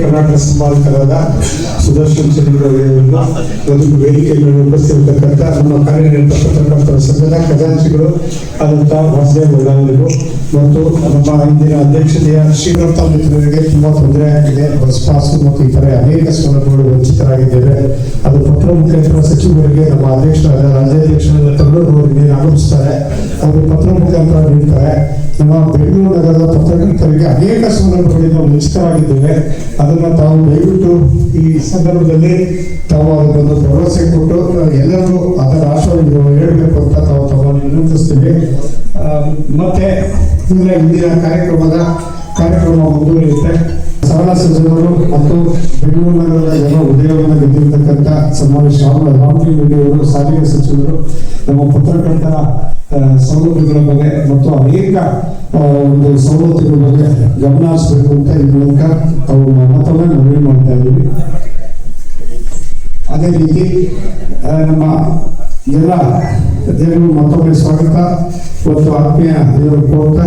ಕರ್ನಾಟಕ ಸಂಪಾದಕರಾದ ಸುದರ್ಶನ್ ಚಂದ್ರರವರಿಂದ ಒಂದು ವೇದಿಕೆಯನ್ನು ಉಪಸ್ಥಿತಕ್ಕಂಥ ನಮ್ಮ ಕಾರ್ಯನಿರತ ಪತ್ರಕರ್ತರ ಸಂಘದ ಖಜಾಂಚಿಗಳು ಆದಂಥ ವಾಸುದೇವ್ ಬಳ್ಳಾರಿಗೂ ಮತ್ತು ನಮ್ಮ ಇಂದಿನ ಅಧ್ಯಕ್ಷತೆಯ ಶ್ರೀಮಂತ ಮಿತ್ರರಿಗೆ ತುಂಬ ತೊಂದರೆ ಆಗಿದೆ ಬಸ್ ಮತ್ತು ಇತರೆ ಅನೇಕ ಸೌಲಭ್ಯಗಳು ವಂಚಿತರಾಗಿದ್ದೇವೆ. ಅದು ಪತ್ರ ಮುಖಾಂತರ ಸಚಿವರಿಗೆ, ನಮ್ಮ ಅಧ್ಯಕ್ಷರಾದ ರಾಜ್ಯಾಧ್ಯಕ್ಷರಾದ ತಮಿಳುನವರಿಗೆ ಆಗಮಿಸ್ತಾರೆ. ಅವರು ಪತ್ರ ಮುಖಾಂತರ ನೀಡ್ತಾರೆ. ನಮ್ಮ ಬೆಂಗಳೂರು ನಗರದ ಪತ್ರಕರ್ತರಿಗೆ ಅನೇಕ ಸೌಲಭ್ಯಗಳಿಂದ ವಂಚಿತರಾಗಿದ್ದೇವೆ ಅದನ್ನು ತಾವು ದಯವಿಟ್ಟು ಈ ಸಂದರ್ಭದಲ್ಲಿ ತಾವು ಅದಕ್ಕೊಂದು ಭರವಸೆ ಕೊಟ್ಟು ಎಲ್ಲರೂ ಅದರ ಆಶೀರ್ವಾದ ಹೇಳಬೇಕು ಅಂತ ತಾವು ತಮ್ಮನ್ನು ವಿನಂತಿಸ್ತೀವಿ. ಮತ್ತೆ ಈಗ ಇಂದಿನ ಕಾರ್ಯಕ್ರಮದ ಕಾರ್ಯಕ್ರಮ ಮುಂದುವರಿಯುತ್ತೆ. ಸರಳ ಸಚಿವರು ಮತ್ತು ಬೆಂಗಳೂರು ನಗರದ ಜನ ಉದಯವನ್ನು ಗೆದ್ದಿರ್ತಕ್ಕಂಥ ಸಮಾವೇಶ ರಾಮಲಿಂಗಡಿಯವರು ಸಾರಿಗೆ ಸಚಿವರು, ನಮ್ಮ ಪತ್ರಕರ್ತರ ಸೌಲಭ್ಯಗಳ ಬಗ್ಗೆ ಮತ್ತು ಅನೇಕ ಒಂದು ಸವಲತ್ತುಗಳ ಬಗ್ಗೆ ಗಮನ ಹರಿಸಬೇಕು ಅಂತ ಈ ಮೂಲಕ ಅವರು ಮತವನ್ನು ಮನವಿ ಮಾಡ್ತಾ ಇದ್ದೀವಿ. ಅದೇ ರೀತಿ ನಮ್ಮ ಎಲ್ಲ ದೇವರು ಮತ್ತೊಮ್ಮೆ ಸ್ವಾಗತ ಮತ್ತು ಆತ್ಮೀಯ ದೇವರು ಪೂರ್ವಕ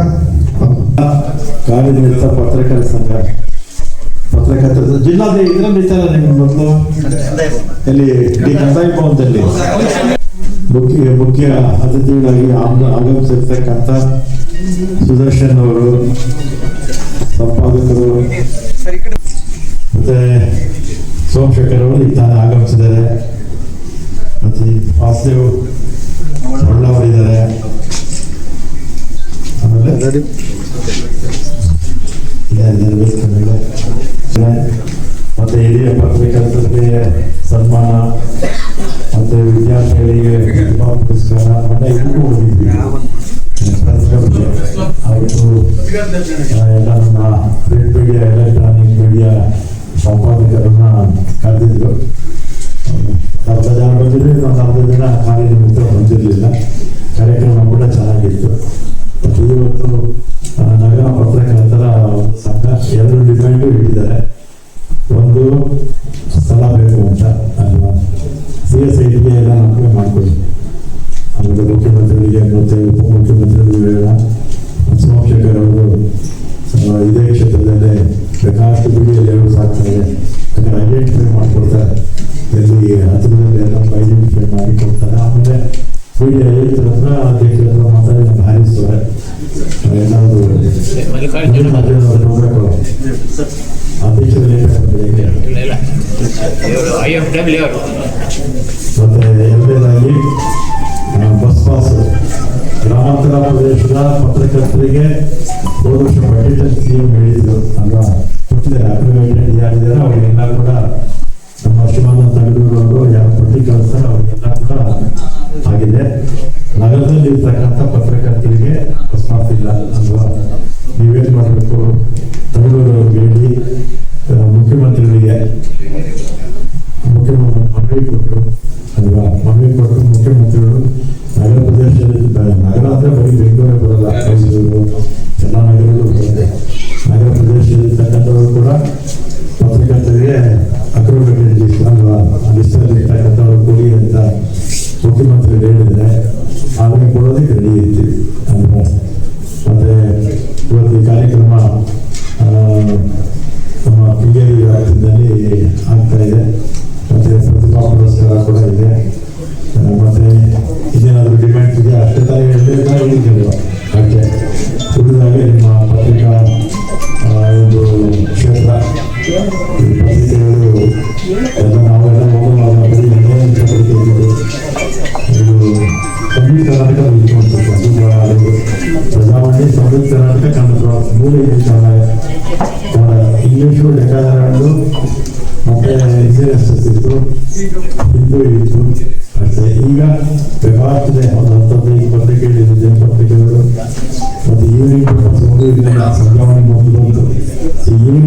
ಕಾರ್ಯನಿರತ ಪತ್ರಕರ್ತರ ಸಂಘ. ಪತ್ರಕರ್ತರ ಜಿಲ್ಲಾದ ಇದರಲ್ಲಿ ಇತ್ತಲ್ಲ ನಿಮ್ಮ ಮೊದಲು ಎಲ್ಲಿ? ಡಿ ಕಂದಾಯ ಭವನದಲ್ಲಿ. ಮುಖ್ಯ ಮುಖ್ಯ ಅತಿಥಿಗಳಾಗಿ ಆಗ- ಆಗಮಿಸಿರ್ತಕ್ಕಂಥ ಸುದರ್ಶನ್ ಅವರು ಸಂಪಾದಕರು ಮತ್ತೆ ಸೋಮಶೇಖರ್ ಅವರು ಈಗ ತಾನೇ ಆಗಮಿಸಿದ್ದಾರೆ. ಮತ್ತೆ ವಾಸುದೇವ್ ಒಳ್ಳವರಿದ್ದಾರೆ ಆಮೇಲೆ. ಮತ್ತೆ ಹಿರಿಯ ಪತ್ರಕರ್ತರಿಗೆ ಸನ್ಮಾನ ಮತ್ತೆ ವಿದ್ಯಾರ್ಥಿಗಳಿಗೆ ತುಂಬಾ ಪುರಸ್ಕಾರ ಮತ್ತೆ ಇದಕ್ಕೂ ಹೋಗಿದ್ವಿ ಆ, ಎಲ್ಲ ಪ್ರಿಂಟ್ ಮೀಡಿಯಾ ಎಲೆಕ್ಟ್ರಾನಿಕ್ ಮೀಡಿಯಾ ಸಂಪಾದಕರನ್ನ ಕರೆದಿದ್ರು ಅರ್ಧ ಜನ ಬಂದಿದ್ರೆ ಇನ್ನೊಂದು ಅರ್ಧ ಜನ ಕಾರ್ಯನಿಮಿತ್ತ ಬಂದಿರಲಿಲ್ಲ ಕಾರ್ಯಕ್ರಮ ಮತ್ತೆ ಎರಡನೇದಾಗಿ ಬಸ್ ಪಾಸ್ ಗ್ರಾಮಾಂತರ ಪ್ರದೇಶದ ಪತ್ರಕರ್ತರಿಗೆ ಹೋದ ವರ್ಷ ಬಜೆಟ್ ಸಿ ಎಂ ಹೇಳಿದ್ರು, ಅಲ್ವಾ? ಕೊಟ್ಟಿದ್ದಾರೆ, ಅಗ್ರಿಗೇಟೆಡ್ ಯಾರಿದ್ದಾರೆ, ಅವರಿಗೆಲ್ಲ ಕೂಡ ನಮ್ಮ ಶಿವಾನಂದ ಅವರು ಯಾರು ಪಟ್ಟಿ ಕಳಿಸ್ತಾರೆ ಅವರಿಗೆಲ್ಲ ಕೂಡ ಆಗಿದೆ. ನಗರದಲ್ಲಿ ಇರ್ತಕ್ಕಂಥ ಪತ್ರಕರ್ತರಿಗೆ ಬಸ್ ಪಾಸ್ ಇಲ್ಲ, ಅಲ್ವಾ? ನೀವೇನು ಮಾಡಬೇಕು? ತಗಡೂರು ಅವ್ರಿಗೆ ಹೇಳಿ ಮುಖ್ಯಮಂತ್ರಿಗಳಿಗೆ. ಅಲ್ವಾ? ಮನವಿ ಕೊಟ್ಟರು ಮುಖ್ಯಮಂತ್ರಿಗಳು, ನಗರ ಪ್ರದೇಶದಲ್ಲಿ ನಗರ ಅಂದ್ರೆ ಬರೀ ಬೆಂಗಳೂರೇ ಬರಲ್ಲ. ಮೈಸೂರು ಎಲ್ಲ ನಗರಗಳು ಬರುತ್ತೆ. ನಗರ ಪ್ರದೇಶದಲ್ಲಿರ್ತಕ್ಕಂಥವ್ರು ಕೂಡ ಪತ್ರಕರ್ತರಿಗೆ ಅಕ್ರಮಗಳಿಗೆ ಅಲ್ವಾ? ಲಿಸ್ಟಲ್ಲಿ ಇರ್ತಕ್ಕಂಥವ್ರು ಕೊಡಿ ಅಂತ ಮುಖ್ಯಮಂತ್ರಿಗಳು ಹೇಳಿದರೆ ಆಮೇಲೆ ಕೊಡೋದಕ್ಕೆ ರೆಡಿ ಇರ್ತೀವಿ ಅಲ್ವಾ? ಮತ್ತೆ ಇವತ್ತು ಈ ಕಾರ್ಯಕ್ರಮ ನಮ್ಮ ಪಿಗೇರಿ ವ್ಯಾಪ್ತಿಯಲ್ಲಿ ಆಗ್ತಾ ಇದೆ. ಮತ್ತೆ ಪ್ರತಿಭಾ ಕೂಡ ಇದೆ ಮತ್ತೆ ಇದೇನಾದರೂ ಡಿಮ್ಯಾಂಡ್ ಇದೆ ಅಷ್ಟೇ ತಾನೇ ಹೇಳಬೇಕಾ ಹೇಳಿದ್ರು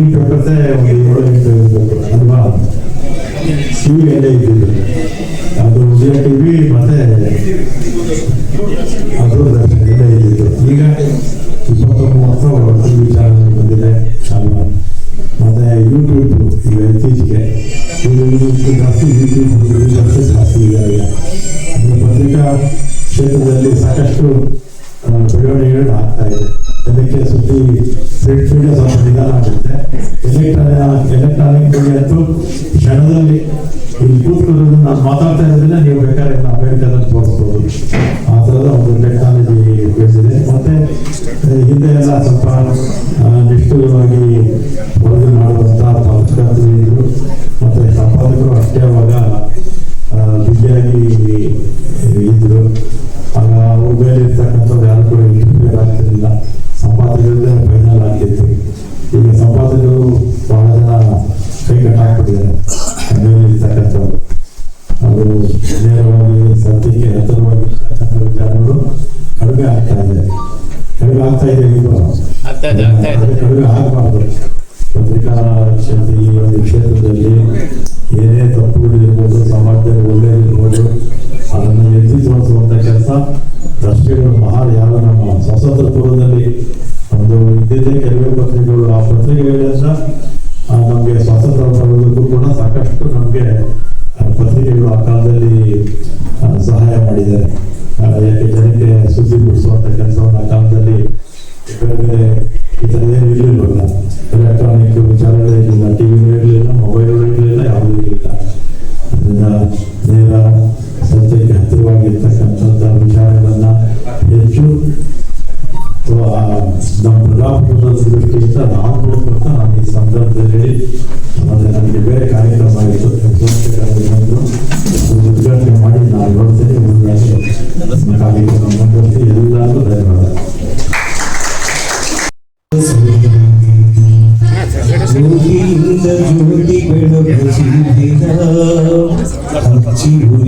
ಇರಬೇಕು ಅಲ್ವಾ ಟಿವಿ ಎಲ್ಲ ಇದ್ದಿದ್ದು ಅದು ಉದಯ ಟಿವಿ ಮತ್ತೆ ಇದ್ದಿದ್ದು ಈಗ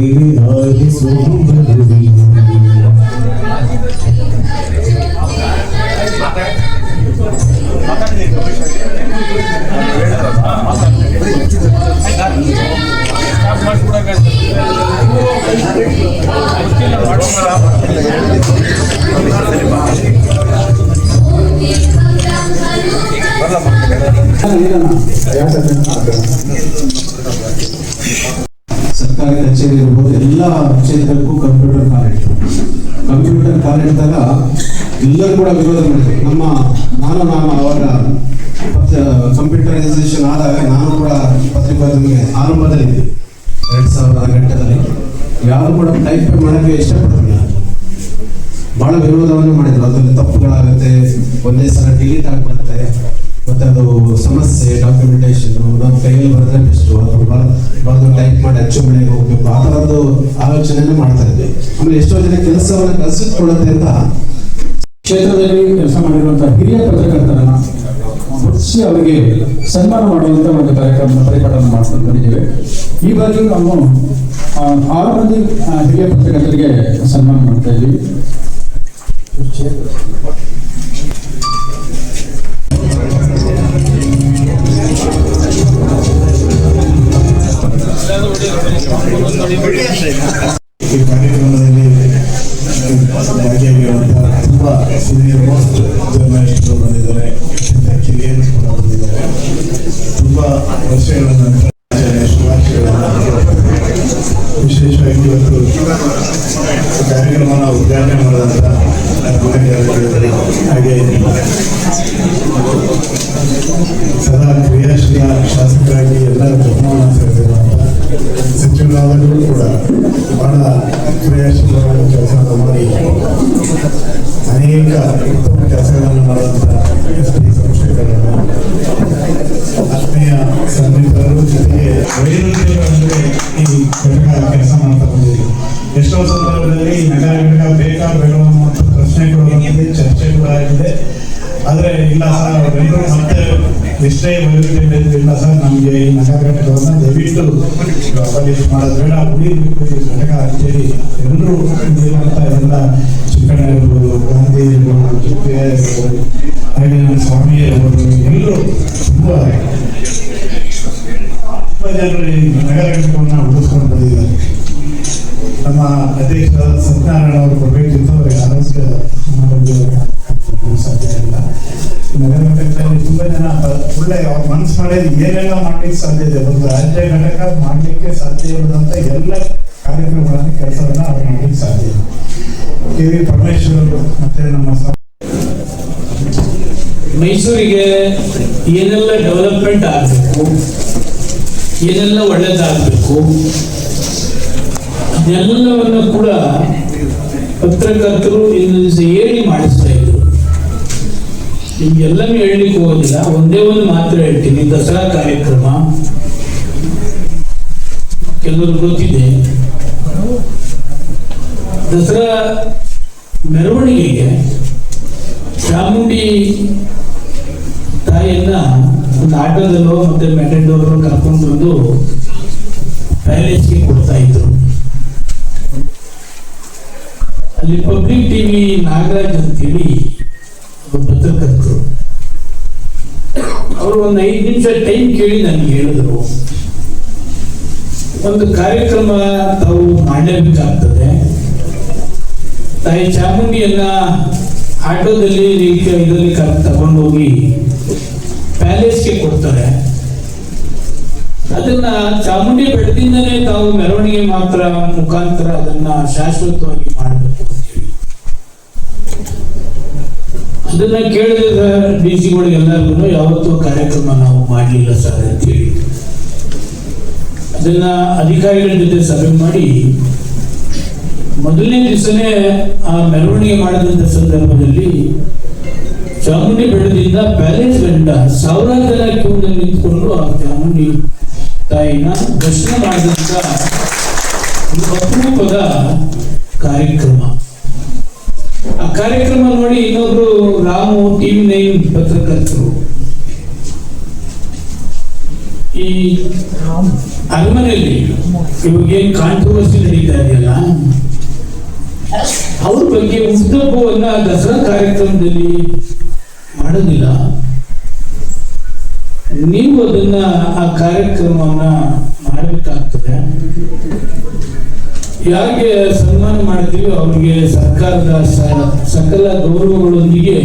ಹಚ್ಚಿ ಉರಿವೆ ಮಾಡೋಕ್ಕೆ ಇಷ್ಟಪಡಲಿಲ್ಲ ಬಹಳ ವಿರೋಧವನ್ನು ಮಾಡಿದ್ರು. ಅದರಲ್ಲಿ ತಪ್ಪುಗಳಾಗುತ್ತೆ, ಒಂದೇ ಸಲ ಡಿಲೀಟ್ ಆಗಿಬಿಡುತ್ತೆ ಮತ್ತೆ ಅದು ಸಮಸ್ಯೆ ಡಾಕ್ಯುಮೆಂಟೇಶನ್ ನಮ್ಮ ಕೈಯಲ್ಲಿ ಬರೆದ್ರೆ ಬೆಸ್ಟ್ ಅಥವಾ ಬರ ಬರೆದು ಟೈಪ್ ಮಾಡಿ ಅಚ್ಚು ಮನೆಗೆ ಹೋಗ್ಬೇಕು. ಆ ಥರದ್ದು ಆಲೋಚನೆಯನ್ನು ಮಾಡ್ತಾ ಇದ್ವಿ. ಆಮೇಲೆ ಎಷ್ಟೋ ಜನ ಕೆಲಸವನ್ನು ಕಲಿಸಿಕೊಡುತ್ತೆ ಅಂತ ಕ್ಷೇತ್ರದಲ್ಲಿ ಕೆಲಸ ಮಾಡಿರುವಂತಹ ಹಿರಿಯ ಪತ್ರಕರ್ತರನ್ನ ಮುಚ್ಚಿ ಅವರಿಗೆ ಸನ್ಮಾನ ಮಾಡುವಂತ ಒಂದು ಕಾರ್ಯಕ್ರಮ ಪರಿಪಾಠವನ್ನು ಮಾಡ್ಕೊಂಡು ಬಂದಿದ್ದೇವೆ. ಈ ಬಾರಿಯೂ ನಾವು ಆರು ಮಂದಿ ಹಿರಿಯ ಪತ್ರಕರ್ತರಿಗೆ ಸನ್ಮಾನ ಮಾಡ್ತಾ ಇದ್ದೀವಿ ಈ ಕಾರ್ಯಕ್ರಮದಲ್ಲಿ ಭಾಗಿಯಾಗಿರುವಂತಹ ತುಂಬ ಸೀನಿಯರ್ ಮೋಸ್ಟ್ ಜರ್ನಲಿಸ್ಟ್ಗಳು ಬಂದಿದ್ದಾರೆ ಕಿರಿಯರು ಕೂಡ ಬಂದಿದ್ದಾರೆ. ತುಂಬ ವರ್ಷಗಳ ನಂತರ ಇವತ್ತು ಈ ಕಾರ್ಯಕ್ರಮನ ಉದ್ಘಾಟನೆ ಮಾಡಿದಂಥ ಗುಣಗಾರರು ಹಾಗೆ ಸದಾ ಕ್ರಿಯಾಶೀಲ ಶಾಸಕರಾಗಿ ಎಲ್ಲರ ಬಹುಮಾನ ಸೆಳೆದಿರುವಂಥ ಸಚಿವರಾದರೂ ಕೂಡ ಬಹಳ ಕ್ರಿಯಾಶೀಲವಾದ ಕೆಲಸವನ್ನು ಮಾಡಿ ಅನೇಕ ಉತ್ತಮ ಕೆಲಸಗಳನ್ನು ಮಾಡುವಂಥ ಎಸ್ ಪಿ ಸಂಸ್ಥೆಗಳನ್ನು ಆತ್ಮೀಯ ಸನ್ನಿಹಿತರು ಜೊತೆಗೆ ವೈರುಧ್ಯಗಳಂದ್ರೆ ಈ ಘಟಕ ಕೆಲಸ ಮಾಡ್ತಾ ಬಂದಿದೆ ಎಷ್ಟೋ ಸಂದರ್ಭದಲ್ಲಿ ನಗರ ಘಟಕ ಬೇಕಾ ಬೇಡ ಅನ್ನುವಂಥ ಪ್ರಶ್ನೆಗಳು ಬಂದಿದೆ ಕೂಡ ಆಗಿದೆ. ಆದರೆ ಇಲ್ಲ ಸರ್ ಅವರೆಲ್ಲರೂ ಮತ್ತೆ ಎಷ್ಟೇ ವೈರುಧ್ಯ ಇಲ್ಲ ಸರ್ ನಮಗೆ ಈ ನಗರ ಘಟಕವನ್ನ ದಯವಿಟ್ಟು ಅಬಲಿಷ್ ಮಾಡೋದು ಬೇಡ ಉಳಿಬೇಕು ಈ ಘಟಕ ಅಂತೇಳಿ ಎಲ್ಲರೂ ಇರುವಂತ ಎಲ್ಲ ಚಿಕ್ಕಣ್ಣ ಇರ್ಬೋದು ಗಾಂಧಿ ಇರ್ಬೋದು ಚಿಕ್ಕಯ್ಯ ಇರ್ಬೋದು ಹಾಗೆ ನಮ್ಮ ಸ್ವಾಮಿ ಇರ್ಬೋದು ಎಲ್ಲರೂ ತುಂಬಾ ತುಂಬಾ ಜನರು ಈ ನಗರ ಘಟಕವನ್ನ ಉಳಿಸ್ಕೊಂಡು ಬಂದಿದ್ದಾರೆ ನಮ್ಮ ಅಧ್ಯಕ್ಷರಾದ ಸತ್ಯನಾರಾಯಣ ಅವರು. ಬರಬೇಕಿತ್ತು ಅವರಿಗೆ ಆರೋಗ್ಯ ಅನಾರೋಗ್ಯ ಸಾಧ್ಯ ಇಲ್ಲ ನಗರ ಘಟಕದಲ್ಲಿ ತುಂಬಾ ಜನ ಒಳ್ಳೆ ಅವ್ರ ಮನಸ್ಸು ಮಾಡಿದ್ರೆ ಏನೆಲ್ಲ ಮಾಡ್ಲಿಕ್ಕೆ ಸಾಧ್ಯ ಇದೆ? ಒಂದು ರಾಜ್ಯ ಘಟಕ ಮಾಡ್ಲಿಕ್ಕೆ ಸಾಧ್ಯ ಇರೋದಂತ ಎಲ್ಲ ಕಾರ್ಯಕ್ರಮಗಳನ್ನು ಕೆಲಸವನ್ನು ಅವ್ರು ಮಾಡ್ಲಿಕ್ಕೆ ಸಾಧ್ಯ ಕೆ. ವಿ. ಪರಮೇಶ್ವರ್ ಮತ್ತೆ ನಮ್ಮ ಮೈಸೂರಿಗೆ ಏನೆಲ್ಲ ಡೆವಲಪ್ಮೆಂಟ್ ಆಗಬೇಕು? ಏನೆಲ್ಲ ಒಳ್ಳೇದಾಗಬೇಕು? ಅದೆಲ್ಲವನ್ನು ಕೂಡ ಪತ್ರಕರ್ತರು ಏರಿ ದಿವಸ ನಿಮ್ಗೆಲ್ಲನೂ ಹೇಳಲಿಕ್ಕೆ ಹೋಗೋದಿಲ್ಲ. ಒಂದೇ ಒಂದು ಮಾತ್ರ ಹೇಳ್ತೀನಿ. ದಸರಾ ಕಾರ್ಯಕ್ರಮ. ಕೆಲವರು ಗೊತ್ತಿದೆ. ದಸರಾ ಮೆರವಣಿಗೆಗೆ ಚಾಮುಂಡಿ ತಾಯಿಯನ್ನ ಒಂದು ಆಟೋದಲ್ಲೋ ಮತ್ತೆ ಮೆಟೆಂಡೋರು ಕರ್ಕೊಂಡು ಬಂದು ಪ್ಯಾಲೇಸ್ಗೆ ಕೊಡ್ತಾ ಇದ್ರು. ಅಲ್ಲಿ ಪಬ್ಲಿಕ್ ಟಿವಿ ನಾಗರಾಜ್ ಅಂತೇಳಿ ಪತ್ರಕರ್ತರು ಅವರು ಒಂದು ಐದು ನಿಮಿಷ ಟೈಮ್ ಕೇಳಿ ನನಗೆ ಹೇಳಿದ್ರು. ಒಂದು ಕಾರ್ಯಕ್ರಮ ತಾವು ಮಾಡಲೇಬೇಕಾಗ್ತದೆ ತಾಯಿ ಚಾಮುಂಡಿಯನ್ನ ಆಟೋದಲ್ಲಿ ಇದರಲ್ಲಿ ತಗೊಂಡೋಗಿ ಪ್ಯಾಲೇಸ್ಗೆ ಕೊಡ್ತಾರೆ. ಅದನ್ನ ಚಾಮುಂಡಿ ಬೆಟ್ಟದಿಂದಲೇ ತಾವು ಮೆರವಣಿಗೆ ಮಾತ್ರ ಮುಖಾಂತರ ಅದನ್ನ ಶಾಶ್ವತವಾಗಿ ಮಾಡಬೇಕು ಅಂತೇಳಿ ಅದನ್ನ ಕೇಳಿದ ಡಿ ಸಿಗಳಿಗೆಲ್ಲರಿಗೂ ಯಾವತ್ತೂ ಕಾರ್ಯಕ್ರಮ ನಾವು ಮಾಡಲಿಲ್ಲ ಸರ್ ಅಂತೇಳಿ. ಅದನ್ನ ಅಧಿಕಾರಿಗಳ ಜೊತೆ ಸಭೆ ಮಾಡಿ, ಮೊದಲನೇ ದಿವಸನೇ ಆ ಮೆರವಣಿಗೆ ಮಾಡಿದಂತ ಸಂದರ್ಭದಲ್ಲಿ ಚಾಮುಂಡಿ ಬೆಟ್ಟದಿಂದ ಪ್ಯಾಲೇಸ್ ಗಂಟ ಸಾವಿರಾರು ಜನ ಕ್ಯೂನಲ್ಲಿ ನಿಂತ್ಕೊಂಡು ಆ ಚಾಮುಂಡಿ ತಾಯಿನ ದರ್ಶನ ಮಾಡಿದಂತ ಒಂದು ಅಪರೂಪದ ಕಾರ್ಯಕ್ರಮ. ಆ ಕಾರ್ಯಕ್ರಮ ನೋಡಿ ಇನ್ನೊಬ್ರು ನೈನ್ ಪತ್ರಕರ್ತರು ಈ ಅರಮನೆಯಲ್ಲಿ ಇವಾಗ ಏನ್ ಕಾಂಟ್ರವರ್ಸಿ ನಡೀತಾ ಇದೆಯಲ್ಲ? ಅವ್ರ ಬಗ್ಗೆ ಉದ್ದಪ್ಪವನ್ನ ದಸರಾ ಕಾರ್ಯಕ್ರಮದಲ್ಲಿ ಮಾಡೋದಿಲ್ಲ. ನೀವು ಅದನ್ನ ಆ ಕಾರ್ಯಕ್ರಮವನ್ನ ಮಾಡಬೇಕಾಗ್ತದೆ. ಯಾರಿಗೆ ಸನ್ಮಾನ ಮಾಡ್ತೀವಿ ಅವ್ರಿಗೆ ಸರ್ಕಾರದ ಸಕಲ ಗೌರವಗಳೊಂದಿಗೆ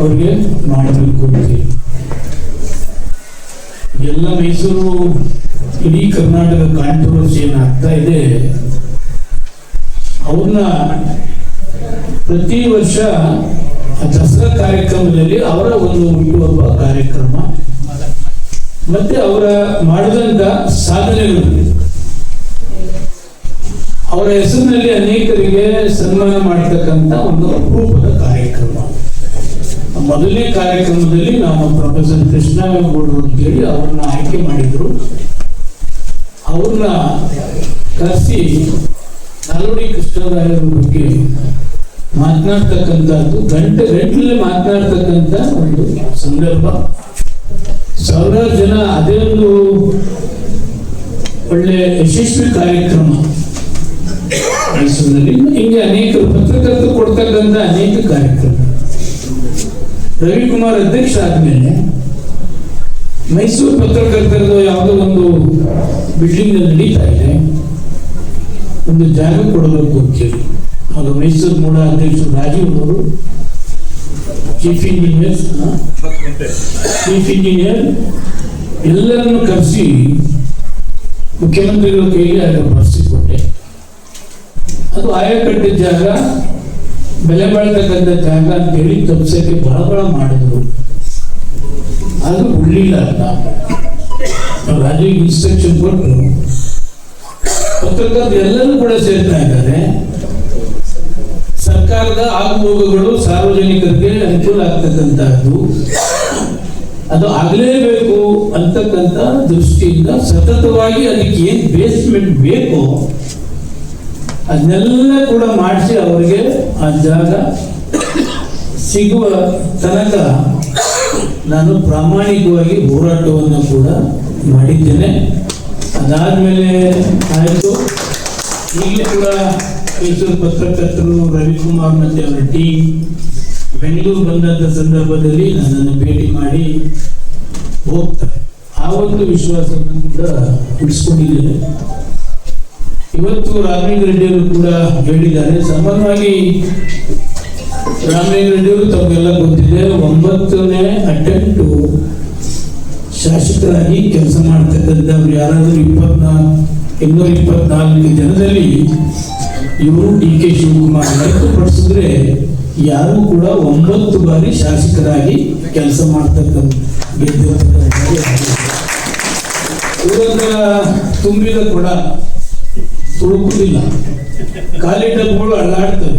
ಅವ್ರಿಗೆ ಮಾಡಬೇಕು ಎಲ್ಲ ಮೈಸೂರು, ಇಡೀ ಕರ್ನಾಟಕ ಕಾಂಟ್ರವರ್ಸಿ ಏನಾಗ್ತಾ ಇದೆ. ಅವ್ರನ್ನ ಪ್ರತಿ ವರ್ಷ ದಸರಾ ಕಾರ್ಯಕ್ರಮದಲ್ಲಿ ಅವರ ಒಂದು ಹುಟ್ಟುಹಬ್ಬ ಕಾರ್ಯಕ್ರಮ. ಮತ್ತೆ ಅವರ ಮಾಡಿದಂತ ಸಾಧನೆಗಳು. ಅವರ ಹೆಸರಿನಲ್ಲಿ ಅನೇಕರಿಗೆ ಸನ್ಮಾನ ಮಾಡತಕ್ಕಂತ ಒಂದು ಅಪರೂಪದ ಕಾರ್ಯಕ್ರಮ. ಮೊದಲನೇ ಕಾರ್ಯಕ್ರಮದಲ್ಲಿ ನಾವು ಪ್ರೊಫೆಸರ್ ಕೃಷ್ಣಗೌಡರು ಅಂತೇಳಿ ಅವ್ರನ್ನ ಆಯ್ಕೆ ಮಾಡಿದ್ರು. ಅವ್ರನ್ನ ಕರೆಸಿ ನಾಲ್ವಡಿ ಕೃಷ್ಣರಾಯರ ಬಗ್ಗೆ ಮಾತನಾಡ್ತಕ್ಕಂಥದ್ದು, ಗಂಟೆ ಗಂಟಲಲ್ಲಿ ಮಾತನಾಡ್ತಕ್ಕಂಥ ಒಂದು ಸಂದರ್ಭ. ಸಾವಿರಾರು ಜನ ಅದೇ ಒಂದು ಒಳ್ಳೆ ಯಶಸ್ವಿ ಕಾರ್ಯಕ್ರಮ ಮೈಸೂರಿನಲ್ಲಿ ಹಿಂಗೆ ಅನೇಕ ಪತ್ರಕರ್ತರು ಕೊಡ್ತಕ್ಕಂಥ ಅನೇಕ ಕಾರ್ಯಕ್ರಮ. ರವಿಕುಮಾರ್ ಅಧ್ಯಕ್ಷ ಆದಮೇಲೆ ಮೈಸೂರು ಪತ್ರಕರ್ತರದ ಯಾವುದೋ ಒಂದು ಬಿಲ್ಡಿಂಗ್ ನಡೀತಾ ಇದೆ. ಒಂದು ಜಾಗ ಕೊಡಬೇಕು ಅಂತೇಳಿ ಅದು ಮೈಸೂರು ಮೂಡ ಅಧ್ಯಕ್ಷರು ರಾಜೀವ್ ಅವರು ಚೀಫ್ ಇಂಜಿನಿಯರ್ ಚೀಫ್ ಇಂಜಿನಿಯರ್ ಎಲ್ಲರನ್ನು ಕರೆಸಿ ಮುಖ್ಯಮಂತ್ರಿಗಳ ಕೈಗೆ ಆಗ ಬರ್ಸಿಕೊಟ್ಟೆ ಅದು ಆಯಕಟ್ಟೆ ಜಾಗ ಬೆಲೆ ಬಾಳ್ತಕ್ಕಂಥ ಜಾಗ ಅಂತೇಳಿ ತಪ್ಸಕ್ಕೆ ಬಹಳ ಬಹಳ ಮಾಡಿದ್ರು. ಅದು ಉಳ್ಳಿಲ್ಲ ಅಂತ. ರಾಜೀವ್ ಇನ್ಸ್ಟ್ರಕ್ಷನ್ ಕೊಟ್ಟರು ಪತ್ರಕರ್ತರು ಎಲ್ಲರೂ ಕೂಡ ಸೇರ್ತಾ ಇದ್ದಾರೆ. ಸರ್ಕಾರದ ಆಗುಹೋಗುಗಳು ಸಾರ್ವಜನಿಕರಿಗೆ ಅನುಕೂಲ ಆಗ್ತಕ್ಕಂಥದ್ದು. ಅದು ಆಗಲೇಬೇಕು ಅಂತಕ್ಕಂಥ ದೃಷ್ಟಿಯಿಂದ ಸತತವಾಗಿ ಅದಕ್ಕೆ ಏನ್ ಬೇಸ್ಮೆಂಟ್ ಬೇಕು ಅದನ್ನೆಲ್ಲ ಕೂಡ ಮಾಡಿಸಿ ಅವರಿಗೆ ಆ ಜಾಗ ಸಿಗುವ ತನಕ ನಾನು ಪ್ರಾಮಾಣಿಕವಾಗಿ ಹೋರಾಟವನ್ನು ಕೂಡ ಮಾಡಿದ್ದೇನೆ. ಅದಾದಮೇಲೆ ಆಯಿತು. ಈಗಲೂ ಕೂಡ ಮೈಸೂರು ಪತ್ರಕರ್ತರು ರವಿಕುಮಾರ್ ಮತ್ತು ಅವರ ಟೀಮ್ ಬೆಂಗಳೂರು ಬಂದಂಥ ಸಂದರ್ಭದಲ್ಲಿ ನನ್ನನ್ನು ಭೇಟಿ ಮಾಡಿ ಹೋಗ್ತಾರೆ. ಆ ಒಂದು ವಿಶ್ವಾಸವನ್ನು ಕೂಡ ಉಳಿಸ್ಕೊಂಡಿದ್ದೇನೆ. ಇವತ್ತು ರಾಮಲಿಂಗ ರೆಡ್ಡಿಯವರು ಕೂಡ ಹೇಳಿದ್ದಾರೆ. ಸಾಮಾನ್ಯವಾಗಿ ರಾಮಲಿಂಗ ರೆಡ್ಡಿಯವರು ತಮಗೆಲ್ಲ ಗೊತ್ತಿದೆ, ಒಂಬತ್ತನೇ ಅಟೆಂಪ್ಟು ಶಾಸಕರಾಗಿ ಕೆಲಸ ಮಾಡ್ತಕ್ಕಂಥವ್ರು ಯಾರಾದರೂ ಇಪ್ಪತ್ನಾಲ್ಕು ಇನ್ನೂರ ಇಪ್ಪತ್ನಾಲ್ಕು ಜನದಲ್ಲಿ ಇವರು ಡಿ ಕೆ ಶಿವಕುಮಾರ್ ಹೊರತುಪಡಿಸಿದ್ರೆ ಯಾರು ಕೂಡ ಒಂಬತ್ತು ಬಾರಿ ಶಾಸಕರಾಗಿ ಕೆಲಸ ಮಾಡ್ತಕ್ಕಂಥ ತುಂಬಿದ ಕೂಡ ತುಳುಕುದಿಲ್ಲ ಖಾಲಿ ಡಬ್ಬಗಳು ಅಲ್ಲಾಡ್ತವೆ.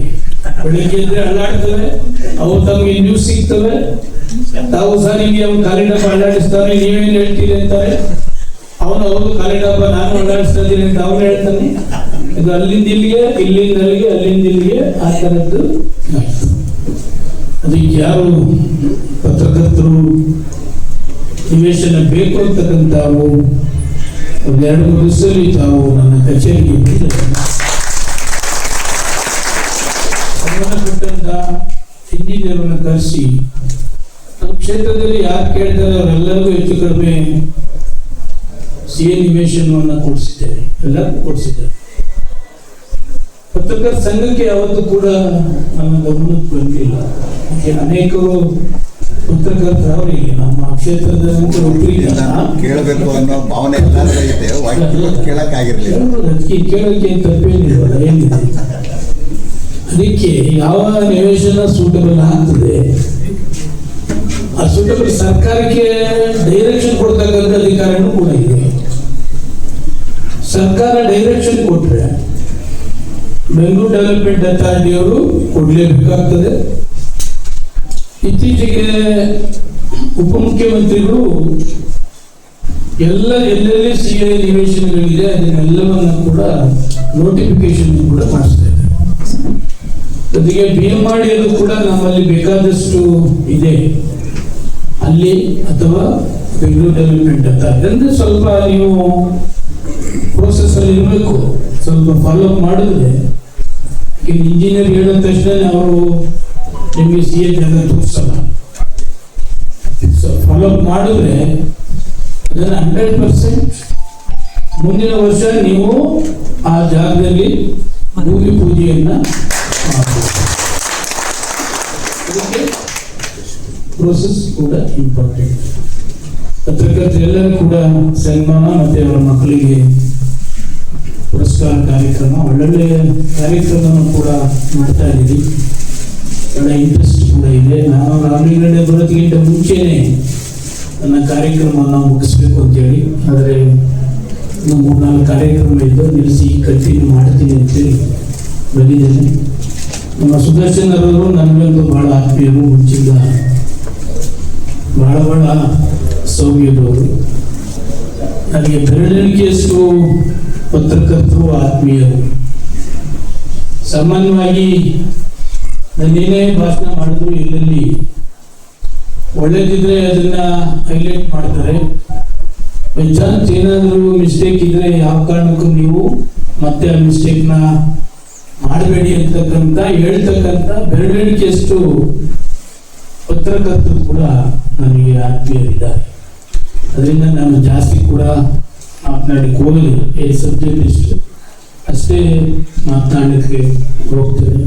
ಬೆಳಿಗ್ಗೆ ಎದ್ರೆ ಅಳ್ಳಾಡ್ತವೆ ಅವು ತಮಗೆ ನ್ಯೂಸ್ ಸಿಗ್ತವೆ. ತಾವು ಸಹ ನಿಮಗೆ ಅವ್ನು ಖಾಲಿ ಡಬ್ಬ ನೀವೇನು ಹೇಳ್ತೀರಿ ಅಂತಾರೆ. ಅವನು ಅವನು ಖಾಲಿ ನಾನು ಅಳ್ಳಾಡಿಸ್ತಾ ಇದ್ದೀನಿ ಅಂತ ಅವನು ಹೇಳ್ತಾನೆ. ಇದು ಅಲ್ಲಿಂದ ಇಲ್ಲಿಗೆ, ಇಲ್ಲಿಂದ ಅಲ್ಲಿಗೆ, ಅಲ್ಲಿಂದ ಇಲ್ಲಿಗೆ ಆ ಥರದ್ದು. ಅದಕ್ಕೆ ಯಾರು ಪತ್ರಕರ್ತರು, ನಿವೇಶನ ಬೇಕು ಅಂತಕ್ಕಂಥವು ಒಂದೆರಡು ದಿವಸದಲ್ಲಿ ತಾವು ನನ್ನ ಕಚೇರಿಗೆ ಸಂಬಂಧಪಟ್ಟಂತ ಇಂಜಿನಿಯರ್ನ ಕರೆಸಿ ನಮ್ಮ ಕ್ಷೇತ್ರದಲ್ಲಿ ಯಾರು ಕೇಳ್ತಾರೆ ಅವರೆಲ್ಲರಿಗೂ ಹೆಚ್ಚು ಕಡಿಮೆ ಸಿ ನಿವೇಶನವನ್ನು ಕೊಡಿಸಿದ್ದೇವೆ ಎಲ್ಲರಿಗೂ ಕೊಡಿಸಿದ್ದೇವೆ ಪತ್ರಕರ್ತ ಸಂಘಕ್ಕೆ ಯಾವತ್ತೂ ಕೂಡ ನನ್ನ ಗಮನಕ್ಕೆ ಬಂದಿಲ್ಲ. ಯಾಕೆ ಪತ್ರಕರ್ತರು ಅವರಿಗೆ ನಮ್ಮ ಕ್ಷೇತ್ರದ ಕೇಳಬೇಕು ಅನ್ನೋ ಭಾವನೆ ಎಲ್ಲರಿಗೂ ಐತೆ ಕೇಳಕ್ಕಾಗಿರ್ಲಿಲ್ಲ ಅದಕ್ಕೆ ಕೇಳೋಕೆ ತಪ್ಪೇನಿಲ್ವಲ್ಲ ಏನಿದೆ? ಅದಕ್ಕೆ ಯಾವ ನಿವೇಶನ ಸೂಟಬಲ್ ಆಗ್ತದೆ? ಆ ಸೂಟಬಲ್ ಸರ್ಕಾರಕ್ಕೆ ಡೈರೆಕ್ಷನ್ ಕೊಡ್ತಕ್ಕಂಥ ಅಧಿಕಾರನೂ ಕೂಡ ಇದೆ. ಸರ್ಕಾರ ಡೈರೆಕ್ಷನ್ ಕೊಟ್ಟರೆ ಬೆಂಗಳೂರು ಡೆವಲಪ್ಮೆಂಟ್ ಅಥಾರಿಟಿಯವರು ಕೊಡ್ಲೇಬೇಕಾಗ್ತದೆ. ಇತ್ತೀಚೆಗೆ ಉಪಮುಖ್ಯಮಂತ್ರಿಗಳು ಎಲ್ಲ ಎಲ್ಲೆಲ್ಲಿ ಸಿ ಐ ನಿವೇಶನಗಳಿದೆ, ಅದನ್ನೆಲ್ಲವನ್ನ ಕೂಡ ನೋಟಿಫಿಕೇಶನ್ ಕೂಡ ಮಾಡಿಸ್ತಾ ಇದ್ದಾರೆ. ಜೊತೆಗೆ ಬಿ ಎಂ ಮಾಡಿಯಲ್ಲೂ ಕೂಡ ನಮ್ಮಲ್ಲಿ ಬೇಕಾದಷ್ಟು ಇದೆ. ಅಲ್ಲಿ ಅಥವಾ ಬೆಂಗಳೂರು ಡೆವಲಪ್ಮೆಂಟ್ ಅಂತ. ಅಂದ್ರೆ ಸ್ವಲ್ಪ ನೀವು ಪ್ರೋಸೆಸ್ ಅಲ್ಲಿ ಇರಬೇಕು. ಸ್ವಲ್ಪ ಫಾಲೋ ಅಪ್ ಮಾಡಿದ್ರೆ ಇಂಜಿನಿಯರ್ ಹೇಳಿದ ತಕ್ಷಣ ಅವರು ನಿಮಗೆ ಸಿ ಎ ಜಾಗ ತೋರಿಸಲ್ಲ ಫಾಲೋ ಅಪ್ ಮಾಡಿದ್ರೆ ಅದನ್ನು ಹಂಡ್ರೆಡ್ ಪರ್ಸೆಂಟ್ ಮುಂದಿನ ವರ್ಷ ನೀವು ಆ ಜಾಗದಲ್ಲಿ ಭೂಮಿ ಪೂಜೆಯನ್ನು ಅದಕ್ಕೆ ಪ್ರೋಸೆಸ್ ಕೂಡ ಇಂಪಾರ್ಟೆಂಟ್ ಪತ್ರಕರ್ತರೆಲ್ಲರೂ ಕೂಡ ಸನ್ಮಾನ ಮತ್ತು ಅವರ ಮಕ್ಕಳಿಗೆ ಪುರಸ್ಕಾರ ಕಾರ್ಯಕ್ರಮ ಒಳ್ಳೊಳ್ಳೆಯ ಕಾರ್ಯಕ್ರಮವನ್ನು ಕೂಡ ಮಾಡ್ತಾ ಇದ್ದೀವಿ ಒಳ್ಳೆ ಇಂಟ್ರೆಸ್ಟ್ ಕೂಡ ಇದೆ. ನಾನು ರಾಮಲಿಂಗಡೆ ಬರೋದಕ್ಕಿಂತ ಮುಂಚೆನೆ ನನ್ನ ಕಾರ್ಯಕ್ರಮವನ್ನು ಮುಗಿಸ್ಬೇಕು ಅಂತೇಳಿ. ಆದರೆ ಮೂರ್ನಾಲ್ಕು ಕಾರ್ಯಕ್ರಮ ಇದ್ದು ನಿಲ್ಲಿಸಿ ಕಂಟಿನ್ಯೂ ಮಾಡ್ತೀನಿ ಅಂತೇಳಿ ಬಂದಿದ್ದೇನೆ. ನಮ್ಮ ಸುದರ್ಶನ್ ಅವರು ನನಗಂತೂ ಬಹಳ ಆತ್ಮೀಯರು, ಮುಂಚಿಂದ ಬಹಳ ಬಹಳ ಸೌಮ್ಯದವರು. ನನಗೆ ಬೆರಳಿಕೆಯಷ್ಟು ಪತ್ರಕರ್ತರು ಆತ್ಮೀಯರು. ಸಾಮಾನ್ಯವಾಗಿ ನಾನೇನೇ ಭಾಷಣ ಮಾಡಿದ್ರು ಇಲ್ಲಿ ಒಳ್ಳೇದಿದ್ರೆ ಅದನ್ನ ಹೈಲೈಟ್ ಮಾಡ್ತಾರೆ. ಚಾನ್ಸ್ ಏನಾದರೂ ಮಿಸ್ಟೇಕ್ ಇದ್ರೆ ಯಾವ ಕಾರಣಕ್ಕೂ ನೀವು ಮತ್ತೆ ಆ ಮಿಸ್ಟೇಕ್ನ ಮಾಡಬೇಡಿ ಅಂತಕ್ಕಂಥ, ಹೇಳ್ತಕ್ಕಂಥ ಬೆರಳಿಕೆಯಷ್ಟು ಪತ್ರಕರ್ತರು ಕೂಡ ನನಗೆ ಆತ್ಮೀಯರಿದ್ದಾರೆ. ಅದರಿಂದ ನಾನು ಜಾಸ್ತಿ ಕೂಡ ಮಾತನಾಡಲಿಕ್ಕೆ ಹೋಗಲಿ ಏ ಸಬ್ಜೆಕ್ಟ್ ಇಷ್ಟು ಅಷ್ಟೇ ಮಾತನಾಡಕ್ಕೆ ಹೋಗ್ತೇನೆ.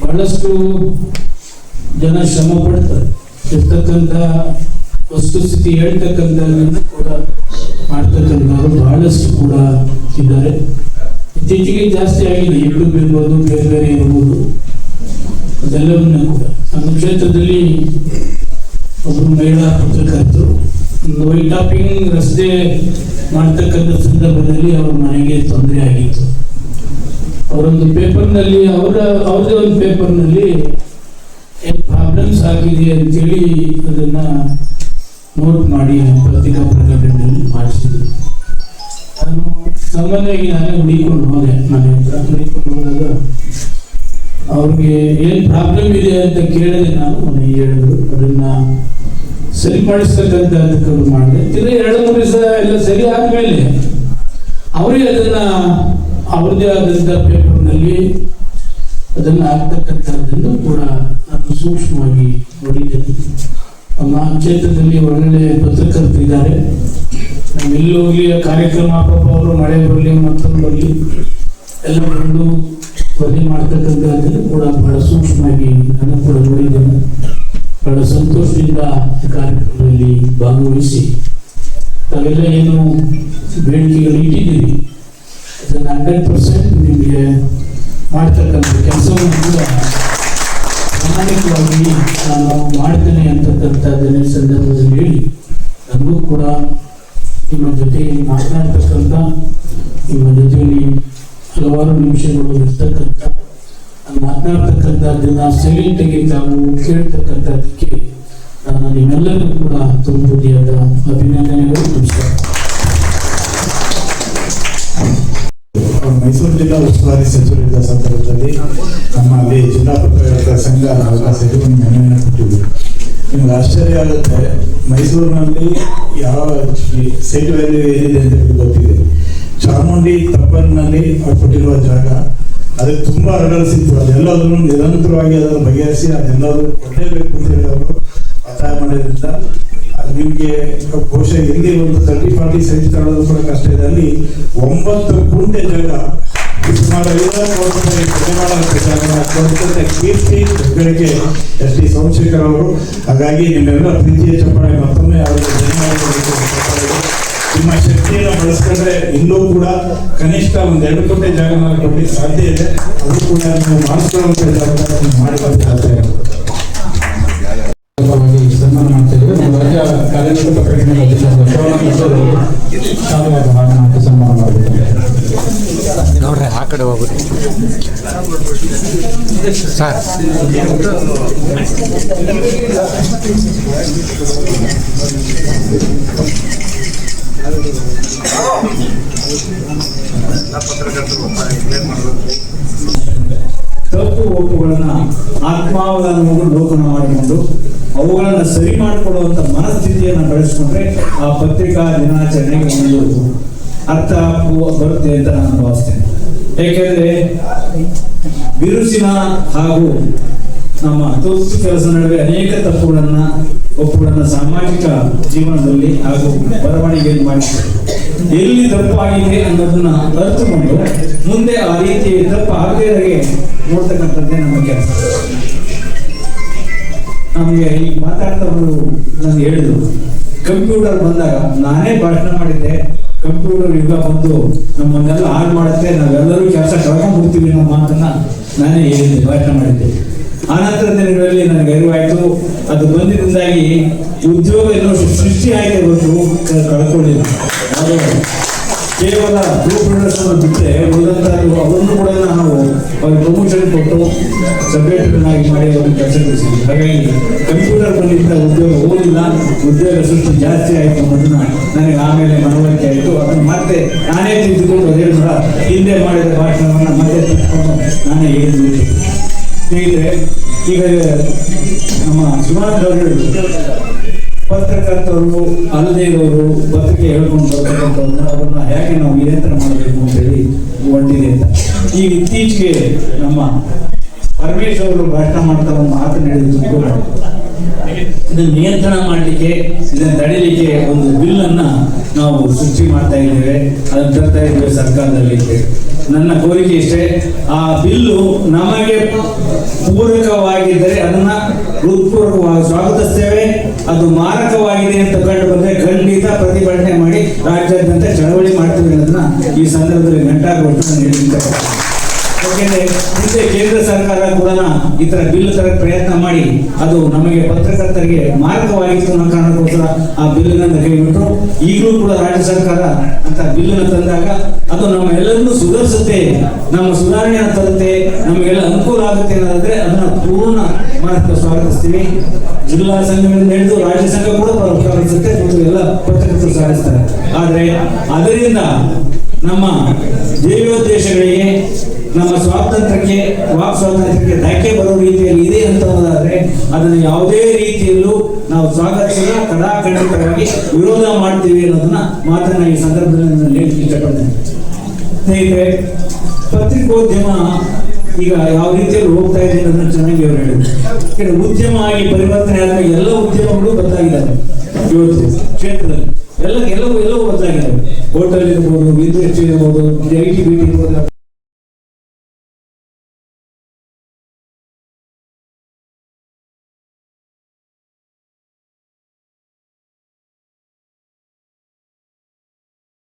ಬಹಳಷ್ಟು ಜನ ಶ್ರಮ ಪಡ್ತಾರೆ. ಇರ್ತಕ್ಕಂಥ ವಸ್ತುಸ್ಥಿತಿ ಹೇಳ್ತಕ್ಕಂಥದ್ದನ್ನು ಕೂಡ ಮಾಡ್ತಕ್ಕಂಥವ್ರು ಬಹಳಷ್ಟು ಕೂಡ ಇದ್ದಾರೆ. ಇತ್ತೀಚೆಗೆ ಜಾಸ್ತಿ ಆಗಿದೆ. ಯೂಟ್ಯೂಬ್ ಇರ್ಬೋದು, ಬೇರೆ ಬೇರೆ ಇರ್ಬೋದು. ಅದೆಲ್ಲವನ್ನ ಕೂಡ ನಮ್ಮ ಕ್ಷೇತ್ರದಲ್ಲಿ ಒಬ್ಬರು ಮಹಿಳಾ ಪತ್ರಕರ್ತರು ವೈಟ್ ಟಾಪಿಂಗ್ ರಸ್ತೆ ಮಾಡ್ತಕ್ಕಂಥ ಸಂದರ್ಭದಲ್ಲಿ ಅವ್ರ ಮನೆಗೆ ತೊಂದರೆ ಆಗಿತ್ತು. ಅವರೊಂದು ಪೇಪರ್ನಲ್ಲಿ, ಅವರ ಅವರದೇ ಒಂದು ಪೇಪರ್ನಲ್ಲಿ ಏನು ಪ್ರಾಬ್ಲಮ್ಸ್ ಆಗಿದೆ ಅಂತೇಳಿ ಅದನ್ನು ನೋಟ್ ಮಾಡಿ ಪತ್ರಿಕಾ ಪ್ರಕಟಣೆಯಲ್ಲಿ ಮಾಡಿಸಿದ್ರು. ನಾನು ಸಾಮಾನ್ಯವಾಗಿ ನಾನೇ ಹುಡುಕೊಂಡು ಹೋದೆ ನಾನು ಹತ್ರ. ಹುಡುಕೊಂಡು ಹೋದಾಗ ಅವ್ರಿಗೆ ಏನು ಪ್ರಾಬ್ಲಮ್ ಇದೆ ಅಂತ ಕೇಳಿದೆ ನಾನು ನನಗೆ ಹೇಳಿದ್ರು. ಅದನ್ನು ಸರಿ ಮಾಡಿಸ್ತಕ್ಕಂಥ ಮಾಡಿದೆ ತಿರ್ಗಿ ಎರಡು ಮೂರು ದಿವಸ ಎಲ್ಲ ಸರಿ ಆದಮೇಲೆ ಅವರಿಗೆ ಅದನ್ನ ಅವ್ರದ್ದೇ ಆದಂಥ ಪೇಪರ್ನಲ್ಲಿ ಅದನ್ನ ಆಗ್ತಕ್ಕಂಥದ್ದನ್ನು ಕೂಡ ನಾನು ಸೂಕ್ಷ್ಮವಾಗಿ ನೋಡಿದ್ದೇನೆ ನಮ್ಮ ಕ್ಷೇತ್ರದಲ್ಲಿ ಒಳ್ಳೊಳ್ಳೆ ನಾವು ಎಲ್ಲಿ ಹೋಗಲಿ ಕಾರ್ಯಕ್ರಮ ಪಾಪ ಅವರು ಮಳೆ ಬರಲಿ, ಮತ್ತೊಂದು ಬರಲಿ, ಎಲ್ಲ ಬಂದು ವರದಿ ಮಾಡ್ತಕ್ಕಂಥದ್ದನ್ನು ಕೂಡ ಬಹಳ ಸೂಕ್ಷ್ಮವಾಗಿ ನಾನು ಕೂಡ ನೋಡಿದ್ದೇನೆ. ಬಹಳ ಸಂತೋಷದಿಂದ ಈ ಕಾರ್ಯಕ್ರಮದಲ್ಲಿ ಭಾಗವಹಿಸಿ. ತಾವೆಲ್ಲ ಏನು ಬೇಡಿಕೆಗಳು ಇಟ್ಟಿದ್ದೀರಿ? ಅದನ್ನು ಹಂಡ್ರೆಡ್ ಪರ್ಸೆಂಟ್ ನಿಮಗೆ ಮಾಡ್ತಕ್ಕಂಥ ಕೆಲಸವನ್ನು ಕೂಡ ಪ್ರಾಮಾಣಿಕವಾಗಿ ನಾನು ಮಾಡ್ತೇನೆ ಅಂತಕ್ಕಂಥದ್ದನ್ನು ಸಂದರ್ಭದಲ್ಲಿ ಹೇಳಿ ನನಗೂ ಕೂಡ ನಿಮ್ಮ ಜೊತೆ ಮಾತನಾಡ್ತಕ್ಕಂಥ, ನಿಮ್ಮ ಜೊತೆಯಲ್ಲಿ ಹಲವಾರು ನಿಮಿಷಗಳು ಇರ್ತಕ್ಕಂಥ, ನಾನು ಮಾತನಾಡ್ತಕ್ಕಂಥದ್ದನ್ನ ಸೈಲೆಂಟಾಗಿ ತಾವು ಕೇಳ್ತಕ್ಕಂಥದ್ದಕ್ಕೆ ನಾನು ನಿಮ್ಮೆಲ್ಲರಿಗೂ ಕೂಡ ತುಂಬುದಿಯಾದ ಅಭಿನಂದನೆಗಳು, ನಮಸ್ಕಾರ. ಮೈಸೂರು ಜಿಲ್ಲಾ ಉಸ್ತುವಾರಿ ಸಚಿವರಿದ್ದ ಸಂದರ್ಭದಲ್ಲಿ ನಮ್ಮಲ್ಲಿ ಜಿಲ್ಲಾ ಪತ್ರಕರ್ತರ ಸಂಘ ನಾವೆಲ್ಲ ಸೇರಿ ಒಂದು ಕೊಟ್ಟಿದ್ವಿ. ನಿಮ್ಗೆ ಆಶ್ಚರ್ಯ ಆಗುತ್ತೆ, ಮೈಸೂರಿನಲ್ಲಿ ಯಾವ ಸೈಟ್ ವ್ಯಾಲ್ಯೂ ಏನಿದೆ ಅಂತ ಗೊತ್ತಿದೆ. ಚಾಮುಂಡಿ ತಪ್ಪಲಿನಲ್ಲಿ ಅವ್ರು ಕೊಟ್ಟಿರುವ ಜಾಗ, ಅದಕ್ಕೆ ತುಂಬಾ ಅರಗಳಿಸಿತ್ತು ಅದೆಲ್ಲದನ್ನು ನಿರಂತರವಾಗಿ ಅದನ್ನು ಬಗೆಹರಿಸಿ ಅದೆಲ್ಲದೂ ಕೊಡಲೇಬೇಕು ಅಂತ ಹೇಳಿ ಅವರು ಒತ್ತಾಯ ಮಾಡೋದ್ರಿಂದ ಅದು ನಿಮಗೆ ಬಹುಶಃ ಇಲ್ಲಿ ಒಂದು ತರ್ಟಿ ಫಾರ್ಟಿ ಸೈಜ್ ತಗೊಳ್ಳೋದು ಕೂಡ ಕಷ್ಟ ಇದೆ ಅಲ್ಲಿ ಒಂಬತ್ತು ಕುಂಟೆ ಜಾಗ ಜಾಗ ಕೀರ್ತಿ ಹೆಗ್ಗಳಿಕೆ ಎಸ್ ಟಿ ಸೋಮಶೇಖರ್ ಅವರು ಹಾಗಾಗಿ ನಿಮ್ಮೆಲ್ಲ ಪ್ರೀತಿಯ ಚಪ್ಪಾಳೆ ಮತ್ತೊಮ್ಮೆ ಅವರಿಗೆ. ನಿಮ್ಮ ಶಕ್ತಿಯನ್ನು ಬಳಸ್ಕೊಂಡ್ರೆ ಇನ್ನೂ ಕೂಡ ಕನಿಷ್ಠ ಒಂದು ಎರಡು ಕೋಟಿ ಜಾಗನ ಕೊಡ್ಲಿಕ್ಕೆ ಸಾಧ್ಯ ಇದೆ ಅದು ಕೂಡ ನೀವು ಮಾಡಿಸ್ಕೊಳ್ಳುವಂತ ಜಾಗ ನೋಡ್ರಿ ಆ ಕಡೆ ಹೋಗ್ರಿ ಸರ್. ತಪ್ಪು ಲೋಕನ ಮಾಡಿಕೊಂಡು ಅವುಗಳನ್ನ ಸರಿ ಮಾಡಿಕೊಳ್ಳುವಂತ ಮನಸ್ಥಿತಿಯನ್ನು ಬೆಳೆಸ್ಕೊಂಡ್ರೆ ಆ ಪತ್ರಿಕಾ ದಿನಾಚರಣೆಗೆ ಒಂದು ಅರ್ಥ ಬರುತ್ತೆ ಅಂತ ನಾನು ಭಾವಿಸ್ತೇನೆ. ಏಕೆಂದ್ರೆ ಬಿರುಸಿನ ಹಾಗೂ ನಮ್ಮ ತುರ್ತು ಕೆಲಸ ನಡುವೆ ಅನೇಕ ತಪ್ಪುಗಳನ್ನ, ಒಪ್ಪುಗಳನ್ನ ಸಾಮಾಜಿಕ ಜೀವನದಲ್ಲಿ ಹಾಗೂ ಬರವಣಿಗೆಯನ್ನು ಮಾಡಿದ್ದಾರೆ ಎಲ್ಲಿ ತಪ್ಪಾಗಿದೆ ಅನ್ನೋದನ್ನ ಅರ್ಥಕೊಂಡು ಮುಂದೆ ಆ ರೀತಿ ಹಾಗೆ ನೋಡ್ತಕ್ಕಂಥದ್ದೇ ನಮ್ಮ ಕೆಲಸ. ನಮಗೆ ಈ ಮಾತಾಡ್ತವರು ನಾನು ಹೇಳಿದ್ರು. ಕಂಪ್ಯೂಟರ್ ಬಂದಾಗ ನಾನೇ ಭಾಷಣ ಮಾಡಿದ್ದೆ. ಕಂಪ್ಯೂಟರ್ ಯುಗ ಬಂದು ನಮ್ಮನ್ನೆಲ್ಲ ಹಾಳು ಮಾಡುತ್ತೆ. ನಾವೆಲ್ಲರೂ ಕೆಲಸ ಕಳ್ಕೊಂಡ್ಬಿಡ್ತೀವಿ ಅನ್ನೋ ಮಾತನ್ನ ನಾನೇ ಹೇಳಿದ್ದೆ, ಭಾಷಣ ಮಾಡಿದ್ದೆ. ಆನಂತರ ದಿನಗಳಲ್ಲಿ ನನಗೆ ಅರಿವಾಯಿತು. ಅದು ಬಂದಿದ್ದಾಗಿ ಉದ್ಯೋಗ ಏನೋ ಸೃಷ್ಟಿ ಆಗಿದೆ ಕೇವಲ ಬ್ಲೂ ಪ್ರಿಂಟರ್ಸ್ ಅನ್ನು ಬಿಟ್ಟರೆ ಉಳಿದಂತ ಅವರನ್ನು ಕೂಡ ನಾವು ಅವ್ರಿಗೆ ಪ್ರಮೋಷನ್ ಕೊಟ್ಟು ಸಬ್ಜೆಕ್ಟ್ಗಳನ್ನಾಗಿ ಮಾಡಿ ಅವ್ರಿಗೆ ಕೆಲಸ ಕೊಡಿಸಿದ್ವಿ. ಹಾಗಾಗಿ ಕಂಪ್ಯೂಟರ್ ಬಂದಿದ್ದ ಉದ್ಯೋಗ ಓದಿಲ್ಲ, ಉದ್ಯೋಗ ಸೃಷ್ಟಿ ಜಾಸ್ತಿ ಆಯಿತು ಅನ್ನೋದನ್ನ ನನಗೆ ಆಮೇಲೆ ಮನವರಿಕೆ ಆಯಿತು. ಅದನ್ನು ಮತ್ತೆ ನಾನೇ ತಿದ್ದುಕೊಂಡು ಅದೇ ಕೂಡ ಹಿಂದೆ ಮಾಡಿದ ಭಾಷಣವನ್ನು ಮತ್ತೆ ತಿದ್ದುಕೊಂಡು ನಾನೇ ಹೇಳಿದ್ವಿ ಸ್ನೇಹಿತರೆ, ಈಗ ನಮ್ಮ ಸುಮಾರು ಹೇಳಿದ್ರು. ಪತ್ರಕರ್ತರು ಅಲ್ಲದೆ ಇರೋರು ಪತ್ರಿಕೆ ಹೇಳ್ಕೊಂಡು ಬರ್ತಕ್ಕಂಥವ್ರನ್ನ ಅವ್ರನ್ನ ಹೇಗೆ ನಾವು ನಿಯಂತ್ರಣ ಮಾಡಬೇಕು ಅಂತ ಹೇಳಿ ಹೊಂಟಿದೆ ಅಂತ. ಈಗ ಇತ್ತೀಚೆಗೆ ನಮ್ಮ ಪರಮೇಶ್ವರ್ ಅವರು ಭಾಷಣ ಮಾಡ್ತಾ ಒಂದು ಮಾತನಾಡಿದ್ರು ಇದನ್ನು ನಿಯಂತ್ರಣ ಮಾಡಲಿಕ್ಕೆ, ಇದನ್ನು ತಡೀಲಿಕ್ಕೆ ಒಂದು ಬಿಲ್ ಅನ್ನ ನಾವು ಸೃಷ್ಟಿ ಮಾಡ್ತಾ ಇದ್ದೇವೆ. ಅದನ್ನು ತರ್ತಾ ಇದ್ದೇವೆ ಸರ್ಕಾರದಲ್ಲಿ ನನ್ನ ಕೋರಿಕೆ ಇಷ್ಟೇ, ಆ ಬಿಲ್ಲು ನಮಗೆ ಪೂರಕವಾಗಿದ್ದರೆ ಅದನ್ನ ಹೃತ್ಪೂರ್ವಕವಾಗಿ ಸ್ವಾಗತಿಸ್ತೇವೆ. ಅದು ಮಾರಕವಾಗಿದೆ ಅಂತ ಕಂಡು ಬಂದ್ರೆ ಖಂಡಿತ ಪ್ರತಿಭಟನೆ ಮಾಡಿ ರಾಜ್ಯಾದ್ಯಂತ ಚಳವಳಿ ಮಾಡ್ತೀವಿ ಅನ್ನೋದನ್ನ ಈ ಸಂದರ್ಭದಲ್ಲಿ ಗಂಟಾಗೊಟ್ಟು ನಾನು ಹೇಳಿದ್ದೇನೆ ಯಾಕೆಂದ್ರೆ ಹಿಂದೆ ಕೇಂದ್ರ ಸರ್ಕಾರ ಕೂಡ ಈ ತರ ಬಿಲ್ ತರ ಪ್ರಯತ್ನ ಮಾಡಿ ಅದು ನಮಗೆ ಪತ್ರಕರ್ತರಿಗೆ ಮಾರಕವಾಗಿತ್ತು ಅನ್ನೋ ಕಾರಣಕ್ಕೋಸ್ಕರ ಆ ಬಿಲ್ಲನ್ನು ಕೈಬಿಟ್ಟು ಈಗಲೂ ಕೂಡ ರಾಜ್ಯ ಸರ್ಕಾರ ಅಂತ ಬಿಲ್ಲನ್ನು ತಂದಾಗ ಅದು ನಮ್ಮ ಎಲ್ಲರನ್ನೂ ಸುಧಾರಿಸುತ್ತೆ. ನಮ್ಮ ಸುಧಾರಣೆ ತರುತ್ತೆ ನಮಗೆಲ್ಲ ಅನುಕೂಲ ಆಗುತ್ತೆ ಅನ್ನೋದಾದ್ರೆ ಅದನ್ನ ಪೂರ್ಣ ಮನಸ್ಸು ಸ್ವಾಗತಿಸ್ತೀವಿ ಜಿಲ್ಲಾ ಸಂಘದಿಂದ ಹಿಡಿದು ರಾಜ್ಯ ಸಂಘ ಕೂಡ ಸ್ವಾಗತಿಸುತ್ತೆ ಮತ್ತು ಎಲ್ಲ ಪತ್ರಕರ್ತರು ಸಾಧಿಸ್ತಾರೆ ಆದರೆ ಅದರಿಂದ ನಮ್ಮ ದೇವೋದ್ದೇಶಗಳಿಗೆ ನಮ್ಮ ಸ್ವಾತಂತ್ರ್ಯಕ್ಕೆ, ವಾಕ್ ಸ್ವಾತಂತ್ರ್ಯಕ್ಕೆ ಧಕ್ಕೆ ಬರೋ ರೀತಿಯಲ್ಲಿ ಇದೆ ಅಂತ ಅಂತಂದಾದ್ರೆ ಅದನ್ನು ಯಾವುದೇ ರೀತಿಯಲ್ಲೂ ನಾವು ಸ್ವಾಗತಿಸಿದ ಕಡಾಖಂಡಿತವಾಗಿ ವಿರೋಧ ಮಾಡ್ತೀವಿ ಅನ್ನೋದನ್ನ ಮಾತನ್ನ ಈ ಸಂದರ್ಭದಲ್ಲಿ ನಾನು ಇಷ್ಟಪಡ್ತೇನೆ ಸ್ನೇಹಿತರೆ, ಪತ್ರಿಕೋದ್ಯಮ ಈಗ ಯಾವ ರೀತಿಯಲ್ಲಿ ಹೋಗ್ತಾ ಇದೆ ಅನ್ನೋದನ್ನ ಚೆನ್ನಾಗಿ ಅವರು ಹೇಳಿದ್ರು. ಉದ್ಯಮ ಆಗಿ ಪರಿವರ್ತನೆ ಆದಾಗ ಎಲ್ಲ ಉದ್ಯಮಗಳು ಬದಲಾಗಿದ್ದಾವೆ ಇವತ್ತು ಕ್ಷೇತ್ರದಲ್ಲಿ ಎಲ್ಲ ಎಲ್ಲವೂ ಎಲ್ಲವೂ ಬದಲಾಗಿದ್ದಾವೆ ಹೋಟೆಲ್ ಇರ್ಬೋದು, ವಿದ್ಯುತ್ ಇರ್ಬೋದು, ಐ ಟಿ, ಬಿ ಟಿ ಇರ್ಬೋದು